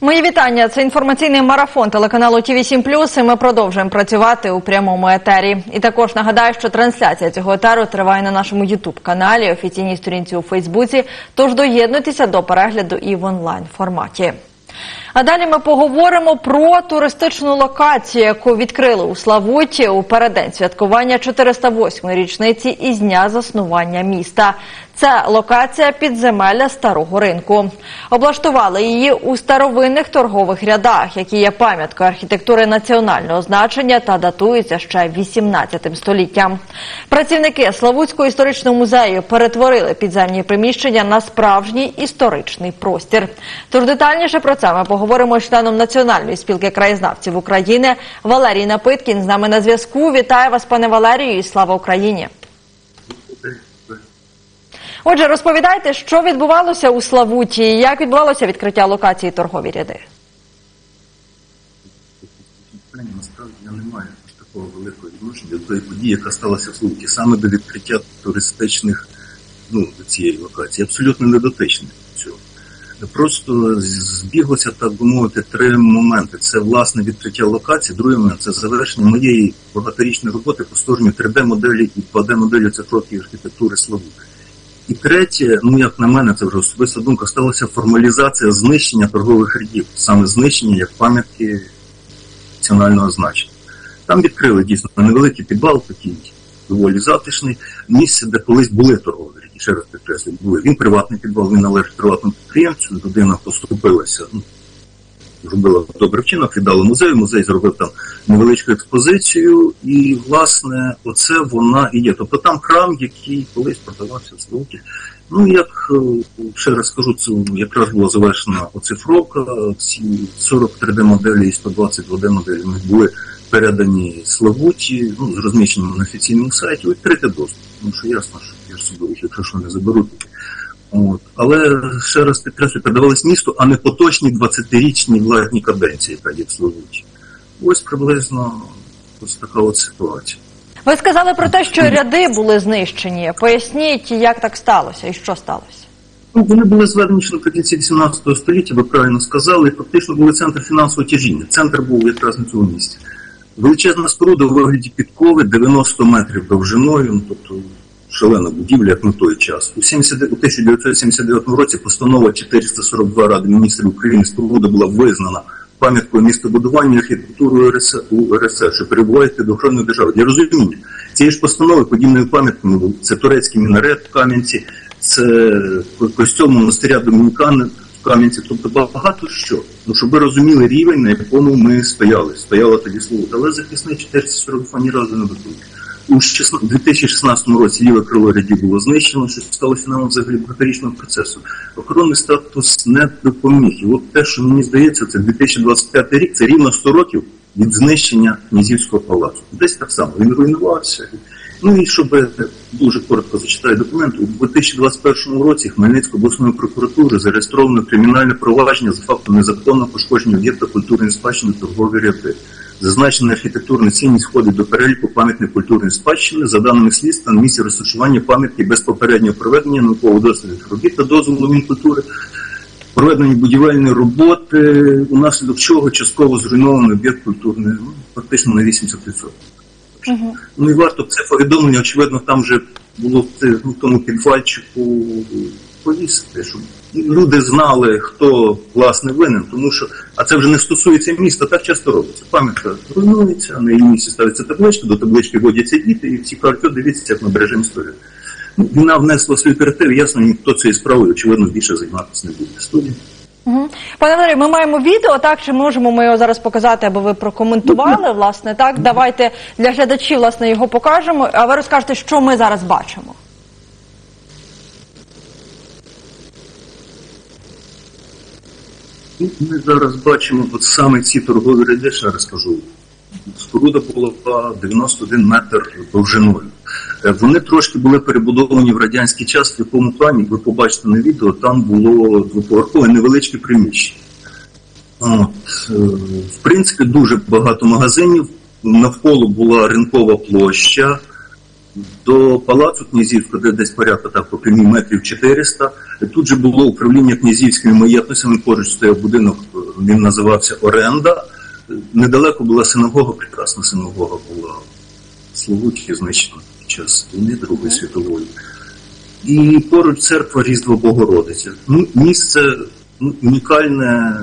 Мої вітання. Це інформаційний марафон телеканалу ТІВІ 7 І Ми продовжуємо працювати у прямому етері. І також нагадаю, що трансляція цього етеру триває на нашому Ютуб каналі, офіційній сторінці у Фейсбуці. Тож доєднуйтеся до перегляду і в онлайн форматі. А далі ми поговоримо про туристичну локацію, яку відкрили у Славуті у переддень святкування 408-ї річниці із дня заснування міста. Це локація підземелля старого ринку. Облаштували її у старовинних торгових рядах, які є пам'яткою архітектури національного значення та датуються ще 18 століттям. Працівники Славутського історичного музею перетворили підземні приміщення на справжній історичний простір. Тож детальніше про це ми поговоримо з членом Національної спілки краєзнавців України Валерій Напиткін з нами на зв'язку. Вітаю вас, пане Валерію, і слава Україні. Отже, розповідайте, що відбувалося у Славуті, як відбувалося відкриття локації торгові ряди. насправді я не маю такого великого відношення до тої події, яка сталася в Слуті, саме до відкриття туристичних ну, до цієї локації. Абсолютно не дотичний до цього. Просто збіглося, так би мовити, три моменти. Це власне відкриття локації, другий момент це завершення моєї багаторічної роботи по створенню 3D-моделі і 2D-моделі цифрової архітектури Славути. І третє, ну як на мене, це вже особиста думка, сталася формалізація знищення торгових рядів, саме знищення як пам'ятки національного значення. Там відкрили дійсно невеликий підвал, такий доволі затишний, місце, де колись були торгові ряди. Ще раз підкреслюю, були. Він приватний підвал, він належить приватному підприємцю, людина поступилася, ну, зробила добрий вчинок, віддала музею, музей зробив там невеличку експозицію, і, власне, оце вона і є. Тобто там храм, який колись продавався в Слуті. Ну, як е, ще раз скажу, це якраз була завершена оцифровка, ці 40 3D-моделі і 120 2D-моделі ми були передані Славуті, ну, з розміщенням на офіційному сайті, відкрити доступ. Тому що ясно, що я собі, якщо що не заберуть. От. Але ще раз підкреслю, передавались місту, а не поточні 20-річні владні каденції, яка є в Ось приблизно ось така от ситуація. Ви сказали про те, що ряди були знищені. Поясніть, як так сталося і що сталося. Ну, вони були зведені ще наприкінці 18 століття, ви правильно сказали, і фактично були центр фінансового тяжіння. Центр був якраз на цьому місці. Величезна споруда у вигляді підкови 90 метрів довжиною, ну, тобто шалена будівля, як на той час. У, 70, у 1979 році постанова 442 Ради міністрів України споруда була визнана пам'яткою містобудування і архітектурою РС, УРСР, що перебувають під охороною держави. Для розуміння цієї ж постанови подібними пам'ятками були це турецький мінарет в Кам'янці, це костюм монастиря Домінікани в Кам'янці, тобто багато що. Ну, щоб ви розуміли рівень, на якому ми стояли. Стояла тоді слово. Але захисний 442 ні разу не дотримав. У 2016 році ліве крило рядів було знищено, що стало фіналом взагалі багаторічного процесу. Охоронний статус не допоміг. І от те, що мені здається, це 2025 рік, це рівно 100 років від знищення князівського палацу. Десь так само він руйнувався. Ну і щоб дуже коротко зачитаю документ, у 2021 році Хмельницькою обласною прокуратурою зареєстровано кримінальне провадження за фактом незаконного пошкодження об'єкта культурної спадщини торгові ряди. Зазначена архітектурна цінність входить до переліку пам'ятної культурної спадщини. За даними слідства, на місці розташування пам'ятки без попереднього проведення науково-дослідних робіт та дозволу Мінкультури, проведені будівельні роботи, унаслідок чого частково зруйнований об'єкт культурний, ну, фактично на 80%. Угу. Ну і варто це повідомлення, очевидно, там вже було в в тому підвальчику повісити, щоб люди знали, хто власне винен, тому що, а це вже не стосується міста, так часто робиться. Пам'ятка руйнується, на її місці ставиться табличка, до таблички водяться діти, і всі кажуть, «О, дивіться, як ми бережемо історію. Ну, Війна внесла свої корективи, ясно, ніхто цією справою, очевидно, більше займатися не буде. Студія. Пане Валерію, ми маємо відео, так чи можемо ми його зараз показати, аби ви прокоментували, власне, так? Давайте для глядачів власне його покажемо, а ви розкажете, що ми зараз бачимо. Ми зараз бачимо от саме ці торгові ряди, ще раз кажу. Споруда була 91 метр довжиною. Е, Вони трошки були перебудовані в радянський час, в якому плані, ви побачите на відео, там було двоповерхове невеличке приміщення. От, е, в принципі, дуже багато магазинів. Навколо була ринкова площа. До палацу князівського, де десь порядка так по метрів 400. Тут же було управління князівськими маєтностями, поруч стояв будинок він називався Оренда. Недалеко була синагога, прекрасна синагога була Славуті, знищена під час війни Другої світової. І поруч церква Різдва Богородиця. Ну, місце ну, унікальне.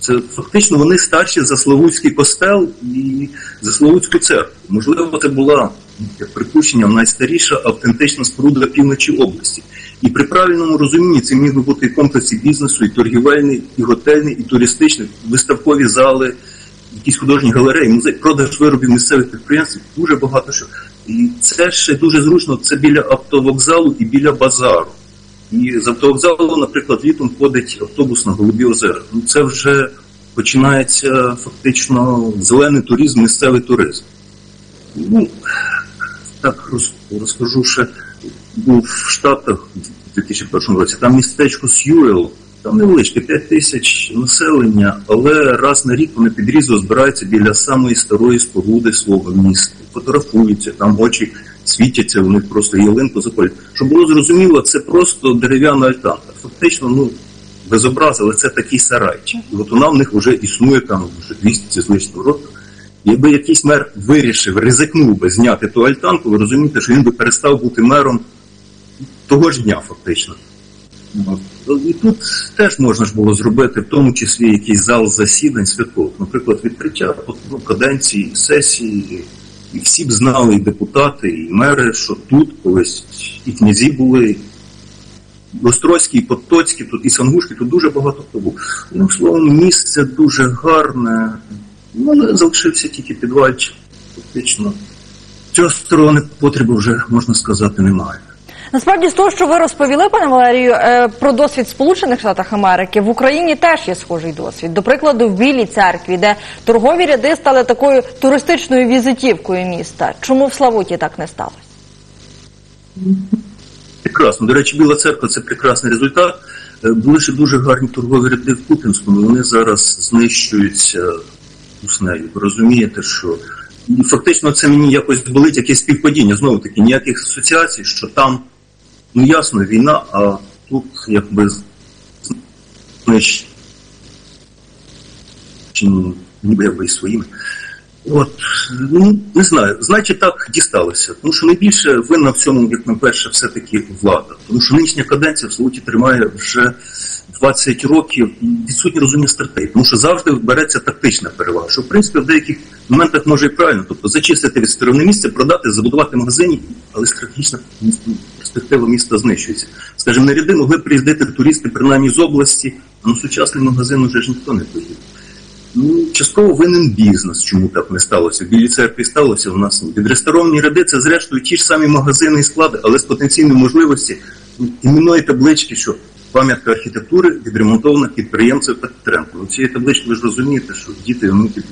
Це фактично вони старші за Славутський костел і за Славутську церкву. Можливо, це була як припущення найстаріша автентична споруда півночі області. І при правильному розумінні це міг би бути і комплекс і бізнесу, і торгівельний, і готельний, і туристичний, виставкові зали, якісь художні галереї, музей, продаж виробів місцевих підприємств, дуже багато що. І це ще дуже зручно. Це біля автовокзалу і біля базару. І з автовокзалу, наприклад, літом ходить автобус на Голубі озера. Ну це вже починається фактично зелений туризм, місцевий туризм. Ну, так розкажу ще був в Штатах у 2001 році. Там містечко Сьюел, там невеличке, 5 тисяч населення, але раз на рік вони під збираються біля самої старої споруди свого міста. Фотографуються, там очі світяться, них просто ялинку запалюють. Щоб було зрозуміло, це просто дерев'яна альтанка. Фактично, ну, без образи, але це такий сарайчик. І от вона в них вже існує там вже 200 з лишнього років. Якби якийсь мер вирішив, ризикнув би зняти ту альтанку, ви розумієте, що він би перестав бути мером того ж дня, фактично. І тут теж можна ж було зробити, в тому числі якийсь зал засідань святкових, наприклад, відкриття ну, каденції, сесії, і всі б знали, і депутати, і мери, що тут колись і князі були, Острозький, і Потоцький, тут і Сангушки, тут дуже багато хто був. Одним словом, місце дуже гарне, ну, залишився тільки підвальчик, фактично. Цього сторони потреби вже, можна сказати, немає. Насправді, з того, що ви розповіли, пане Валерію, е, про досвід Сполучених Штатах Америки, в Україні теж є схожий досвід. До прикладу, в Білій церкві, де торгові ряди стали такою туристичною візитівкою міста. Чому в Славуті так не сталося? Прекрасно. До речі, Біла церква це прекрасний результат. Е, Були ще дуже гарні торгові ряди в Купінському, вони зараз знищуються уснею. Ви розумієте, що фактично це мені якось болить якесь співпадіння. Знову таки, ніяких асоціацій, що там, ну ясно, війна, а тут якби знищені, ніби якби і своїми. От, ну, не знаю, значить так дісталося. Тому що найбільше винна в цьому, як на перше, все-таки влада. Тому що нинішня каденція в Слуті тримає вже 20 років і відсутнє розуміння стратегії. Тому що завжди береться тактична перевага, що в принципі в деяких моментах може і правильно. Тобто зачистити від сторони місця, продати, забудувати магазині, але стратегічна перспектива міста знищується. Скажімо, на ряди могли приїздити туристи принаймні з області, а на сучасний магазин вже ж ніхто не поїде. Ну, частково винен бізнес, чому так не сталося. В Білій церкві сталося у нас відреставровані ряди, це зрештою ті ж самі магазини і склади, але з потенційної можливості ну, іменної таблички, що пам'ятка архітектури відремонтована підприємцем Петренко. Ну, цієї таблички ви ж розумієте, що діти і онуки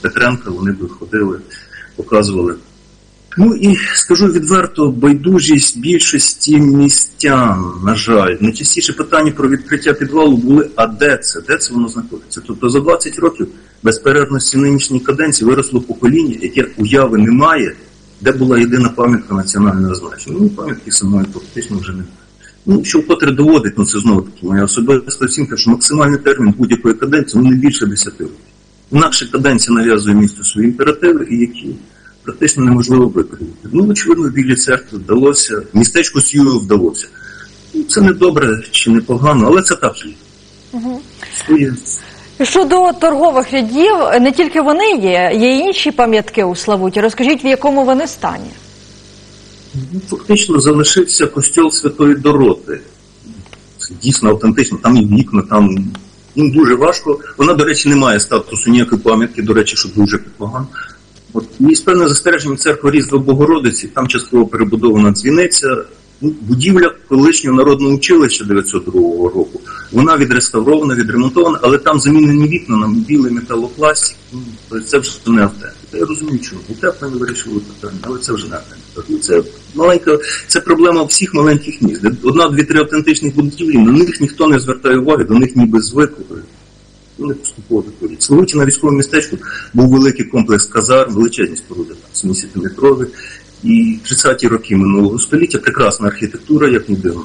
Петренка вони би ходили, показували. Ну і скажу відверто, байдужість більшості містян, на жаль, найчастіше питання про відкриття підвалу були: а де це? Де це воно знаходиться? Тобто за 20 років безперервності нинішньої каденції виросло покоління, яке уяви не має, де була єдина пам'ятка національного значення. Ну, пам'ятки самої фактично вже не. Ну, що вкотре доводить, ну це знову таки моя особиста оцінка, що максимальний термін будь-якої каденції ну, не більше 10 років. Інакше каденція нав'язує місту свої імперативи, і які практично неможливо виконати. Ну, очевидно, в Білій церкві вдалося, містечку Сюю вдалося. Ну, Це не добре чи не погано, але це так. Угу. Своє. Щодо торгових рядів, не тільки вони є, є й інші пам'ятки у Славуті. Розкажіть, в якому вони стані? Ну, Фактично залишився костьол Святої Дороти. Це дійсно автентично, там і вікна, там ну, дуже важко. Вона, до речі, не має статусу ніякої пам'ятки, до речі, що дуже погано. От з певним застереженням церкви Різдва Богородиці, там частково перебудована дзвіниця. Ну, будівля колишнього народного училища 902 року. Вона відреставрована, відремонтована, але там замінені вікна на білий металопластик. Ну, це вже не автентика. Я розумію, чому утеплення вирішили питання, але це вже не автентика. Це маленька, це проблема всіх маленьких міст. Одна, дві, три автентичних будівлі, на них ніхто не звертає уваги, до них ніби звикли. Вони поступово виходять. В на військовому містечку був великий комплекс казарм, величезні споруди, 70-метрові. І 30-ті роки минулого століття прекрасна архітектура, як дивно.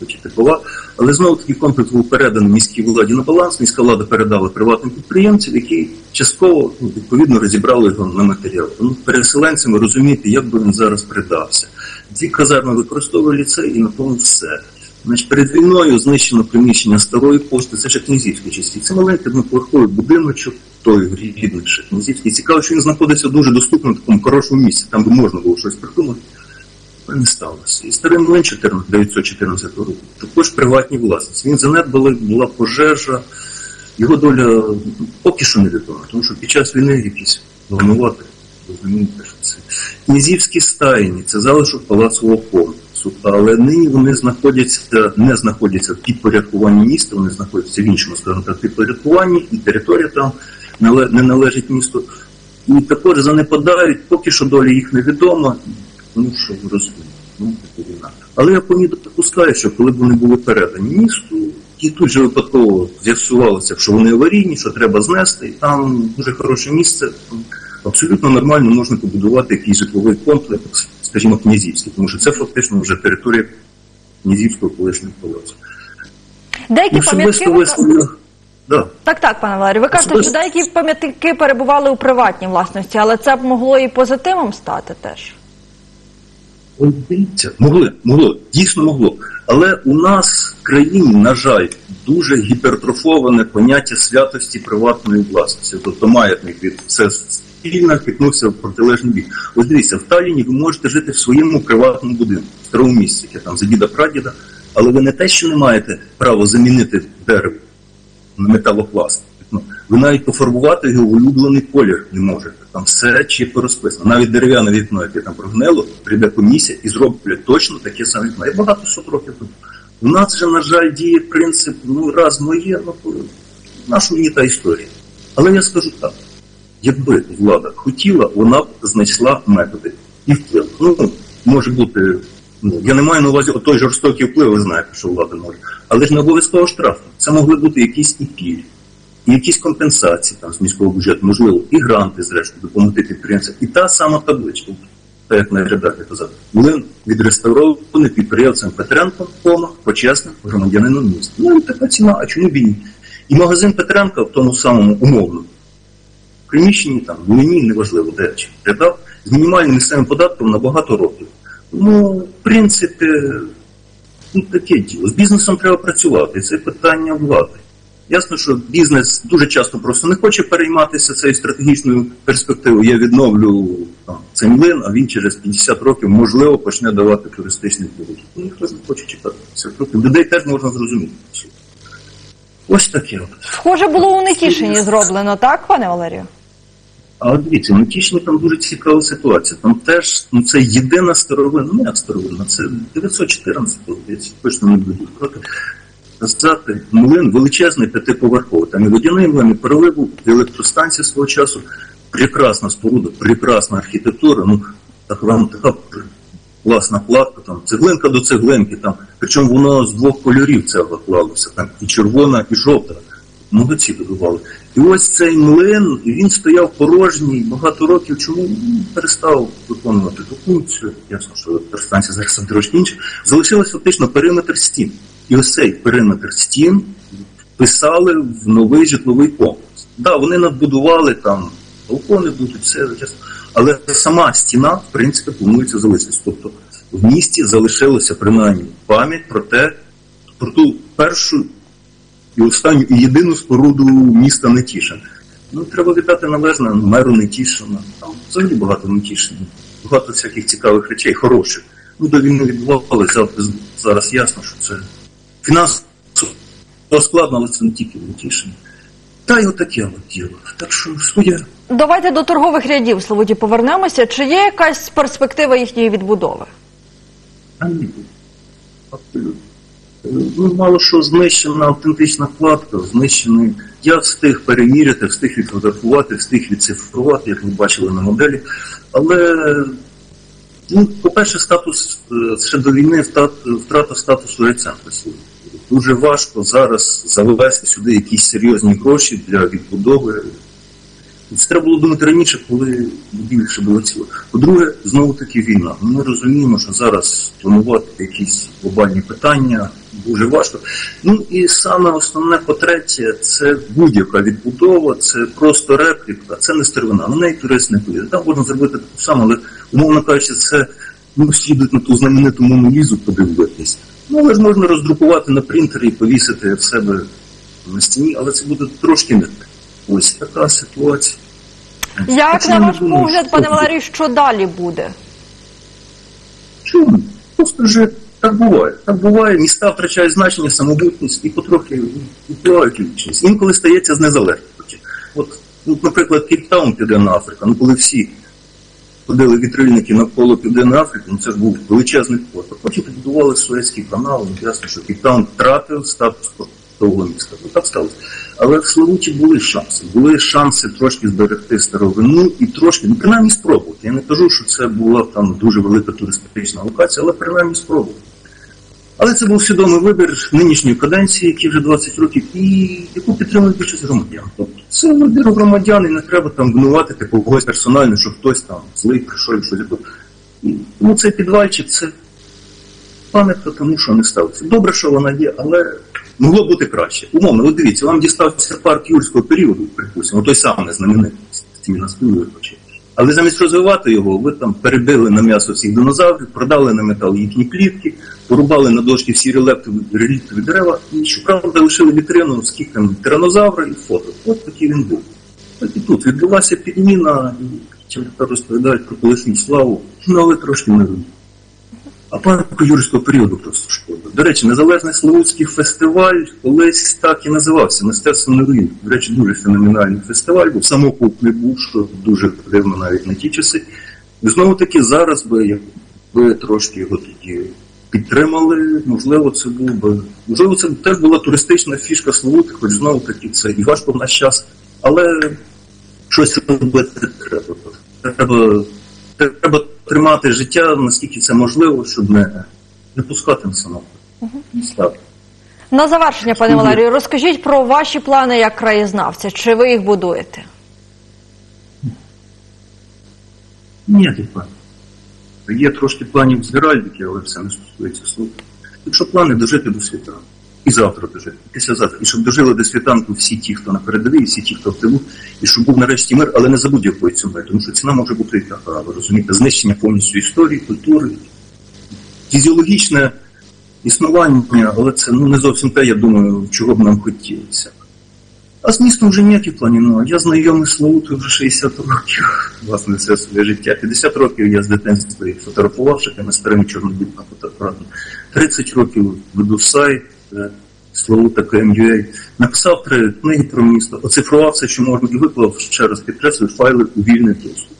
хоч типова, але знову таки комплекс був переданий міській владі на баланс. Міська влада передала приватним підприємцям, які частково ну, відповідно розібрали його на матеріал. Ну, переселенцями розуміти, як би він зараз придався. Ці казарми використовували ліцей і на тому все. Значить, перед війною знищено приміщення старої пошти, це ще князівські часті. Це маленький одноповерховий будиночок, той рідний князівський. Цікаво, що він знаходиться дуже доступно в такому хорошому місці, там би можна було щось придумати. Не сталося. І старий млин 14 914 року, також приватній власниці. Він занедбали, була пожежа, його доля поки що невідома, тому що під час війни якісь планувати, розумієте, що це. Князівські стайні, це залишок палацового комплексу, але вони знаходяться, не знаходяться в підпорядкуванні міста, вони знаходяться в іншому, скажімо так, підпорядкуванні, і територія там не належить місту. І також занепадають, поки що доля їх невідома, тому що ви розумієте, ну, війна. Але я помітно допускаю, що коли б вони були передані місту, і тут же випадково з'ясувалося, що вони аварійні, що треба знести, і там дуже хороше місце. Абсолютно нормально можна побудувати якийсь житловий комплекс, скажімо, князівський, тому що це фактично вже територія князівського колишнього палацу. Деякі пам'ятки ви... Да. так, так, пане Валерію. Ви кажете, що деякі пам'ятки перебували у приватній власності, але це б могло і позитивом стати теж. Дивіться, могли, могло, дійсно могло. Але у нас в країні, на жаль, дуже гіпертрофоване поняття святості приватної власності. Тобто маятник від все спільно хитнувся в протилежний бік. Ось дивіться, в Талліні ви можете жити в своєму приватному будинку, в старому місці, яке там за діда прадіда, але ви не те, що не маєте права замінити дерево на металопласт. Ну, ви навіть пофарбувати його в улюблений колір не можете. Там все чітко розписано. Навіть дерев'яне вікно, яке там прогнило, прийде комісія і зроблять точно таке саме вікно. І багато сот років тут. У нас же, на жаль, діє принцип, ну раз моє, ну то наша мені та історія. Але я скажу так: якби влада хотіла, вона б знайшла методи і вплив. Ну, може бути, ну, я не маю на увазі той жорстокий вплив, ви знаєте, що влада може. Але ж не обов'язково штрафи. Це могли бути якісь і пільги, і якісь компенсації там з міського бюджету, можливо, і гранти, зрештою, допомогти підприємцям. І та сама табличка, так як найредактор казав, млин відреставрований підприємцем Петренком, кома, почесним громадянином міста. Ну така ціна, а чому б і ні? І магазин Петренка в тому самому умовному приміщенні, там, мені неважливо, де чи передав, з мінімальним місцевим податком на багато років. Тому, в принципі, ну, таке діло. З бізнесом треба працювати, це питання влади. Ясно, що бізнес дуже часто просто не хоче перейматися цією стратегічною перспективою. Я відновлю там, цей млин, а він через 50 років, можливо, почне давати туристичний прибуток. Ну, ніхто не хоче чекати 50 років. Людей теж можна зрозуміти. Ось таке. Схоже, було у Нетішині зроблено, так, пане Валерію? А от дивіться, на Тічні там дуже цікава ситуація. Там теж ну, це єдина старовина, ну як старовина, це 914, здається, точно не буду проти. Сказати, млин величезний п'ятиповерховий. Там і водяний млин, і переливу, і електростанція свого часу. Прекрасна споруда, прекрасна архітектура. Ну, так вам така класна платка, там цеглинка до цеглинки, там, причому воно з двох кольорів цегла клалося, там і червона, і жовта. Молодці будували. І ось цей млин, він стояв порожній багато років. Чому перестав виконувати ту функцію? Ясно, що електростанція зараз трошки інше. Залишилось фактично периметр стін. І ось цей периметр стін вписали в новий житловий комплекс. Так, да, вони надбудували там балкони будуть, все ясно. Але сама стіна, в принципі, планується залишитись. Тобто в місті залишилося принаймні пам'ять про те, про ту першу і останню і єдину споруду міста Нетішин. Ну, треба вітати належне меру Нетішина. Там взагалі багато Нетішин. Багато всяких цікавих речей, хороших. Ну, до війни відбувалося, зараз ясно, що це фінансово складно, але це не тільки Нетішин. Та й отаке от діло. Так що своє. Давайте до торгових рядів Слободі повернемося. Чи є якась перспектива їхньої відбудови? Абсолютно. Ну, мало що знищена автентична вкладка, знищений. Я встиг переміряти, встиг відфотографувати, встиг відцифрувати, як ви бачили на моделі. Але, ну, по-перше, статус е, ще до війни втрата статусу сьогодні. Дуже важко зараз завести сюди якісь серйозні гроші для відбудови. Це треба було думати раніше, коли більше було ціло. По-друге, знову таки війна. Ми розуміємо, що зараз планувати якісь глобальні питання дуже важко. Ну і саме основне по-третє, це будь-яка відбудова, це просто репліка, це не стервина. На неї турист не поїде. Там можна зробити таку саму, але умовно кажучи, це ну, всі йдуть на ту знамениту Монолізу подивитись. Ну, але ж можна роздрукувати на принтері і повісити в себе на стіні, але це буде трошки не так. Ось така ситуація. Як Так на ваш погляд, пане буде. Що далі буде? Чому? Просто вже так буває. Так буває, міста втрачають значення, самобутність і потрохи впливають лічність. Інколи стається з незалежності. От, ну, наприклад, Кейптаун, Південна Африка, ну коли всі ходили вітрильники навколо Південної Африки, ну це ж був величезний порт. Потім підбудували Суецький канал, ну, ясно, що Кейптаун втратив статус портового міста. Ну, так сталося. Але в Славуті були шанси. Були шанси трошки зберегти старовину і трошки, ну принаймні спробувати. Я не кажу, що це була там дуже велика туристична локація, але принаймні спробувати. Але це був свідомий вибір нинішньої каденції, які вже 20 років, і яку підтримує більшість громадян. Тобто це вибір громадян, і не треба там винуватити когось персонально, що хтось там злий прийшов і щось. Тому цей підвальчик це пам'ятка тому, що не сталося. Добре, що вона є, але могло бути краще. Умовно, от дивіться, вам дістався парк юрського періоду, припустимо, той самий знаменитий з цими наспівою Але замість розвивати його, ви там перебили на м'ясо всіх динозаврів, продали на метал їхні клітки, порубали на дошки всі реліктові, дерева, і щоправда лишили вітрину з кіками тиранозавра і фото. От такий він був. Так і тут відбулася підміна, і чим розповідають про колишню славу, ну але трошки не. А пам'ятку юрського періоду просто шкода. До речі, Незалежний Славутський фестиваль колись так і називався Мистецтво не руїн. До речі, дуже феноменальний фестиваль, був самокупний був, що дуже дивно навіть на ті часи. І знову таки зараз би, якби трошки його тоді підтримали, можливо, це був би. Можливо, це теж була туристична фішка Славути, хоч знову таки це і важко в наш час, але щось робити треба. Треба, треба тримати життя, наскільки це можливо, щоб не, не пускати на. Слава. На завершення, пане Валерію, розкажіть про ваші плани як краєзнавця. Чи ви їх будуєте? Ні, типа. Є трошки планів з Геральдики, але це не стосується слуху. Якщо плани дожити до світанку. І завтра дожити, післязавтра. І щоб дожили до світанку всі ті, хто на передовій, всі ті, хто в тилу, і щоб був нарешті мир, але не за будь-якою ціною, тому що ціна може бути і така, ви розумієте, знищення повністю історії, культури, фізіологічне існування, але це ну, не зовсім те, я думаю, чого б нам хотілося. А з містом вже ніяких планів немає. Я знайомий з Славутою вже 60 років, власне, все своє життя. 50 років я з дитинства фотографував тими старими чорнобілими фотоапаратами. 30 років веду сайт е, Славута КМЮА. Написав три книги про місто, оцифрував все, що можна, і виклав, ще раз підкреслюю, файли у вільний доступ.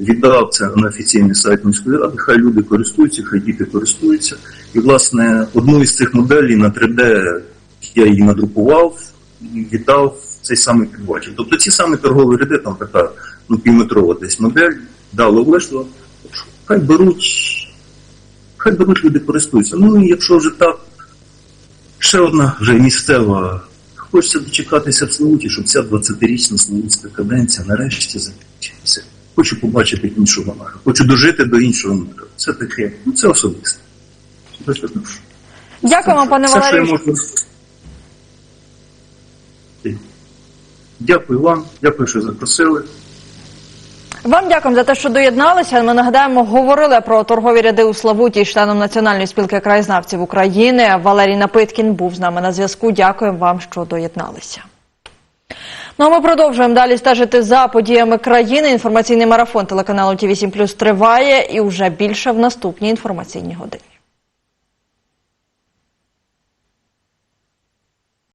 Віддав це на офіційний сайт міської ради, хай люди користуються, хай діти користуються. І, власне, одну із цих моделей на 3D я її надрукував і віддав цей самий підвальчик. Тобто ці самі торгові ряди, там така ну, півметрова десь модель, дало вийшло. Хай беруть, хай беруть люди користуються. Ну і якщо вже так, ще одна вже місцева. Хочеться дочекатися в Славуті, щоб ця 20-річна славутська каденція нарешті закінчилася. Хочу побачити іншого мера. Хочу дожити до іншого мера. Це таке, ну це особисте. Дякуємо, пане Валерію. можу. Дякую вам, дякую, що запросили. Вам дякуємо за те, що доєдналися. Ми нагадаємо, говорили про торгові ряди у Славуті з членом Національної спілки краєзнавців України. Валерій Напиткін був з нами на зв'язку. Дякуємо вам, що доєдналися. Ну а ми продовжуємо далі стежити за подіями країни. Інформаційний марафон телеканалу ТВ 7 триває і вже більше в наступній інформаційній годині.